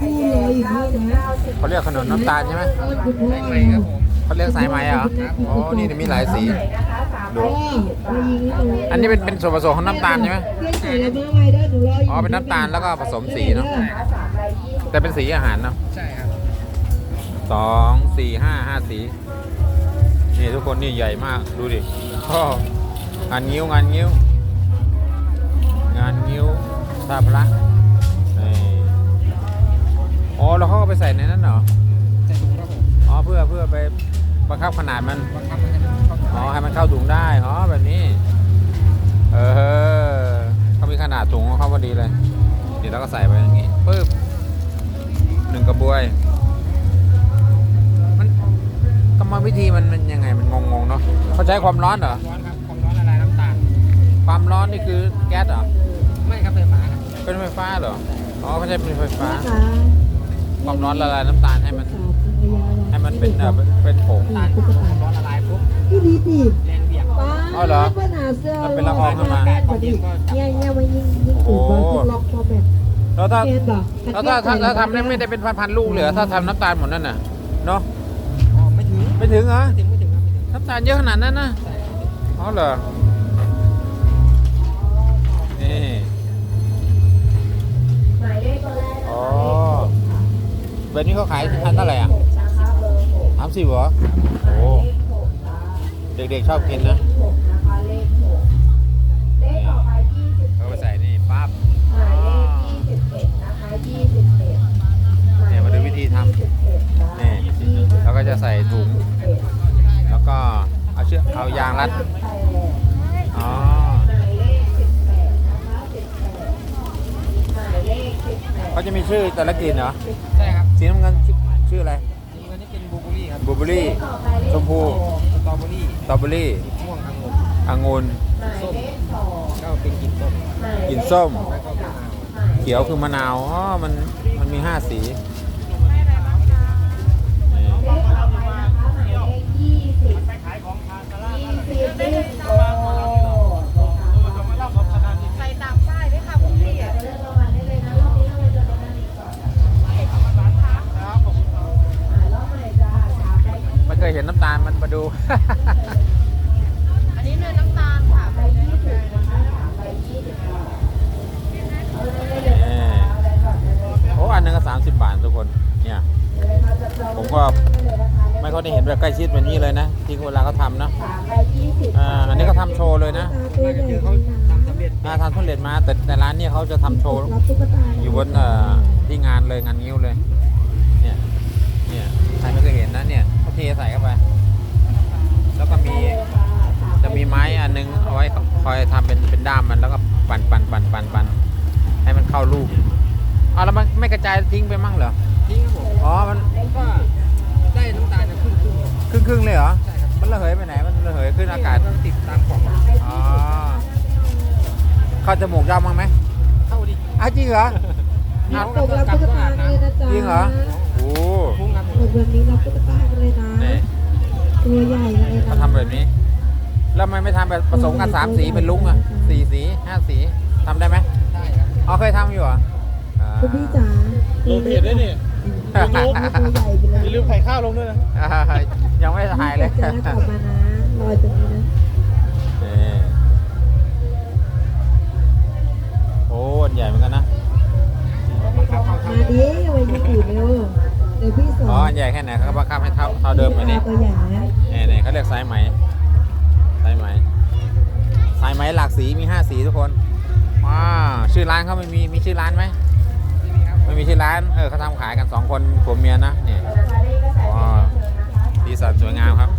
พูดเลยอย่างนี้นะเขาเรียกขนมน้ำตาลใช่ไหมต้นคุณพ่อใหมครับผมเขาเรียกสายไหมเหรออ๋อนี่มีหลายสีดูอันนี้เป็นเป็นส่วนผสมของน้ำตาลใช่ไหมอ๋อเป็นน้ำตาลแล้วก็ผสมสีเนาะแต่เป็นสีอาหารเนาะใช่ครับสองสี่ห้าห้าสีนี่ทุกคนนี่ใหญ่มากดูดิพ่องานงิ้วงานงิ้ว งานงิ้วซาพระ พื่อเพื่อไปบังคับขนาดมันบังคับให้มันเข้าอ๋อให้มันเข้าถุงได้อ๋อแบบนี้ เออเขามีขนาดถุงของเขาพอดีเลยเดี๋ยวเราก็ใส่ไปอย่างนี้ปึ๊บหนึ่งกระบวย มันกรรมวิธีมันมันยังไงมันงงๆเนาะเขาใช้ความร้อนเหรอร้อนครับความร้อนละลายน้ำตาลความร้อนนี่คือแก๊สเหรอไม่ครับไฟฟ้าครับเป็นไฟฟ้าเหรออ๋อเขาใช้เป็นไฟฟ้าค่ะความร้อนละลายน้ำตาลให้มันให้ มันเป็นเอ่อเป็นเป็นผงน้ำตาลปุ๊บความร้อนละลายปุ๊บพี่ดีดีแรงเบี่ยงป้าอ๋อเหรอปัญหาเสื้อมันเป็นละอองขึ้นมาเนี่ยเนี่ยมันยิ่งยิ่งโอ้ถูโหกว่าล็อกพอแบบแล้วถ้า เกณฑ์บอกแล้วถ้าถ้าถ้าทำได้ไม่ได้เป็นพันๆลูกเลยเหรอถ้าทำน้ำตาลหมดนั่นน่ะเนาะอ๋อไม่ถึงไม่ถึงเหรอไม่ถึงไม่ถึงครับไม่ถึงน้ำตาลเยอะขนาดนั้นนะใช่ครับอ๋อเหรอนี่อ๋อแบบนี้เขาขายพันเท่าไหร่อะ สามสิบเหรอ โอ้เด็กๆชอบกินนะนี่เขาไปใส่นี่ปั๊บอ๋อเนี่ยมาดูวิธีทำนี่แล้วก็จะใส่ถุง แล้วก็เอาเชือกเอายางรัด อ๋อเขาจะมีชื่อแต่ละกลิ่นเหรอ ใช่ครับ สีน้ำเงินชื่อชื่ออะไรอันนี้เป็น บลูเบอร์รี่ครับบลูเบอร์รี่ชมพูสตรอเบอร์รี่สตรอเบอร์รี่ม่วงองุ่นองุ่นส้มก็เป็นกลิ่นส้มกลิ่นส้มแล้วก็มะนาวเขียวคือมะนาวอ๋อมันมันมีห้าสี ยเห็นน้ำตาลมันมาดู อันนี้เนยน้ำตาลค่ะไปยี่สิบนี่โอ้อันหนึงก็สามสิบบาททุกคนเนี่ย ผมก็ไม่ค่อยได้เห็นแบบใกล้ชิดแบบนี้เลยนะ ที่เวลาเขาทำเนอะอ่าอันนี้เขาทำโชว์เลยนะตัวไม่ใหญ่คือดีเขานะทำสำเร็จอ่าทำสำเร็จมาแต่แต่ร้านเนี้เขาจะทำโชว์รับตุ๊กตาอยู่บนเอ่อที่งานเลยงานนิ้วเลย เนี่ยเนี่ยใครไม่เคยเห็นนะเนี่ยเขาเท ใส่เข้าไป แล้วก็มีจะมีไม้อันนึงเอาไว้คอยทำเป็นเป็นด้ามมันแล้วก็ปั่นปั่นปั่นปั่นปั่นให้มันเข้ารูปเอาแล้วมันไม่กระจายทิ้งไปมั่งเหรอทิ้งครับผมอ๋อมันก็ได้น้ำตาลจะครึ่งครึ่งครึ่งครึ่งๆเลยเหรอใช่ครับมันระเหยไปไหนมันระเหยขึ้นอากาศต้องติดตามกล่องอ๋อเข้าจมูกยาวมั้งไหมเข้าดิอ้าวจริงเหรอมีตกรับตุ๊กตาเลยนะจ๊ะจริงเหรอโอ้พุ่งครับตกแบบนี้รับตุ๊กตากันเลยนะนี่ ตัวใหญ่เลยนะเขาทำแบบนี้ แล้วทำไมไม่ทำแบบผสมกันสามสีเป็นลุงอะสี่สีห้าสีทำได้ไหมได้ครับอ๋อเคยทำอยู่เหรออ่าคุณพี่จ๋าลงเพจได้นี่ตัวใหญ่ไปเลยอย่าลืมไข่ข้าวลงด้วยนะอ่ายังไม่ถ่ายเลยจะได้กลับมานะรอตรงนี้นะนี่โแค่ไหนเขาก็บังคับให้เท่าเท่าเดิมไปนี่ตัวใหญ่นะนี่นี่เขาเรียกสายไหมสายไหมสายไหมหลากสีมีห้าสีทุกคนว้าชื่อร้านเขาไม่มีมีชื่อร้านไหมไม่มีชื่อร้านเออเขาทำขายกันสองคนผัวเมียนะเนี่ว้าวดีสันสวยงามครับ